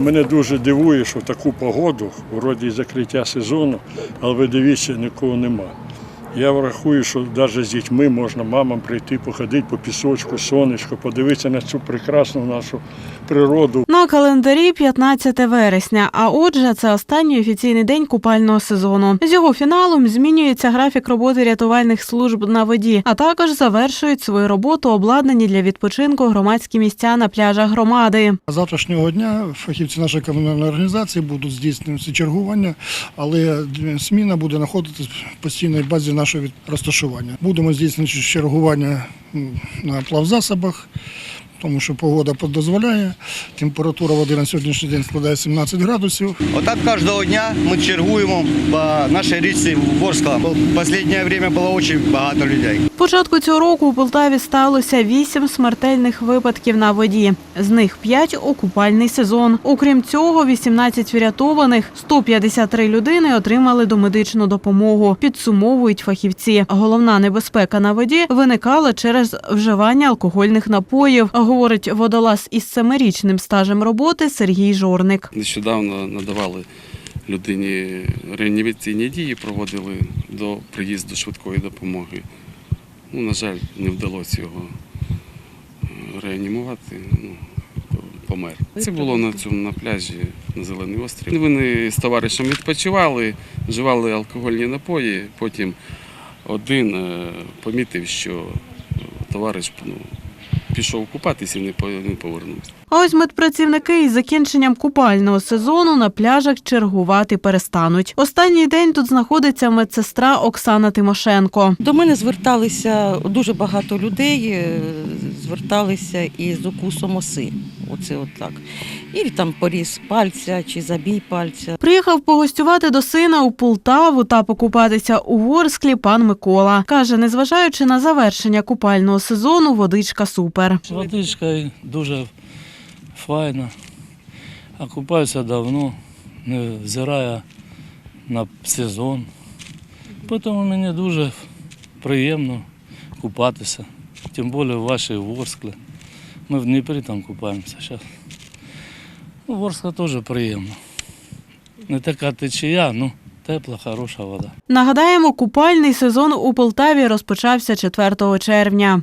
Мене дуже дивує, що в таку погоду, вроді закриття сезону, але ви дивіться, нікого нема. Я врахую, що навіть з дітьми можна мамам прийти, походити по пісочку, сонечко, подивитися на цю прекрасну нашу природу. Календарі 15 вересня. А отже, це останній офіційний день купального сезону. З його фіналом змінюється графік роботи рятувальних служб на воді, а також завершують свою роботу обладнані для відпочинку громадські місця на пляжах громади. Завтрашнього дня фахівці нашої комунальної організації будуть здійснювати чергування, але сміна буде знаходитися в постійній базі нашого розташування. Будемо здійснювати чергування на плавзасобах, тому що погода дозволяє. Температура води на сьогоднішній день складає 17 градусів. Отак кожного дня ми чергуємо по нашій річці Ворскла. Останнє время було дуже багато людей. Початку цього року у Полтаві сталося вісім смертельних випадків на воді. З них п'ять у купальний сезон. Окрім цього, 18 врятованих, 153 людини отримали домедичну допомогу. Підсумовують фахівці. Головна небезпека на воді виникала через вживання алкогольних напоїв, говорить водолаз із семирічним стажем роботи Сергій Жорник. Нещодавно надавали людині реанімаційні дії, проводили до приїзду швидкої допомоги. Ну, на жаль, не вдалося його е, реанімувати. Ну, помер. Це було на цьому на пляжі на Зелений острів. Вони з товаришем відпочивали, вживали алкогольні напої. Потім один е, помітив, що товариш ну, пішов купатися і не по- не повернувся. А ось медпрацівники із закінченням купального сезону на пляжах чергувати перестануть. Останній день тут знаходиться медсестра Оксана Тимошенко. До мене зверталися дуже багато людей, е, зверталися із укусом оси. Оце от так. І там поріз пальця чи забій пальця. Приїхав погостювати до сина у Полтаву та покупатися у Ворсклі пан Микола. Каже, незважаючи на завершення купального сезону, водичка супер. Водичка дуже файна, а купаюся давно, не взираю на сезон. Тому мені дуже приємно купатися, тим більше в вашій Ворсклі. Ми в Дніпрі там купаємося зараз. Ну, Ворска теж приємно. Не така течія, ну тепла, хороша вода. Нагадаємо, купальний сезон у Полтаві розпочався 4 червня.